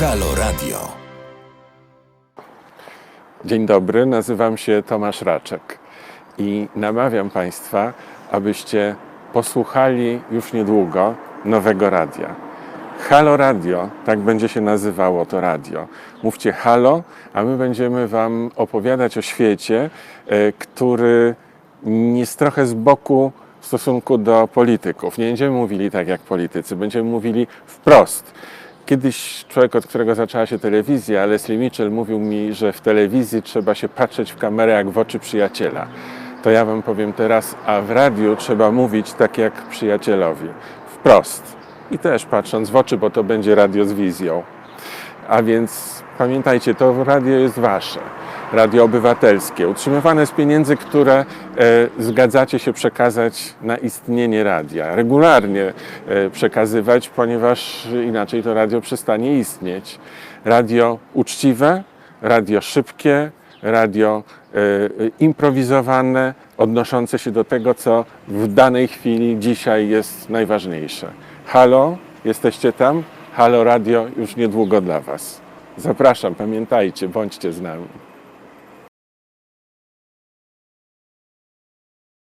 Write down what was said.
Halo Radio. Dzień dobry, nazywam się Tomasz Raczek i namawiam Państwa, abyście posłuchali już niedługo nowego radia. Halo Radio, tak będzie się nazywało to radio. Mówcie halo, a my będziemy Wam opowiadać o świecie, e, który jest trochę z boku w stosunku do polityków. Nie będziemy mówili tak jak politycy, będziemy mówili wprost. Kiedyś człowiek, od którego zaczęła się telewizja, Leslie Mitchell, mówił mi, że w telewizji trzeba się patrzeć w kamerę jak w oczy przyjaciela. To ja Wam powiem teraz, a w radiu trzeba mówić tak jak przyjacielowi. Wprost. I też patrząc w oczy, bo to będzie radio z wizją. A więc pamiętajcie, to radio jest wasze. Radio obywatelskie, utrzymywane z pieniędzy, które e, zgadzacie się przekazać na istnienie radia. Regularnie e, przekazywać, ponieważ inaczej to radio przestanie istnieć. Radio uczciwe, radio szybkie, radio e, improwizowane, odnoszące się do tego, co w danej chwili dzisiaj jest najważniejsze. Halo, jesteście tam? Halo Radio już niedługo dla Was. Zapraszam, pamiętajcie, bądźcie z nami.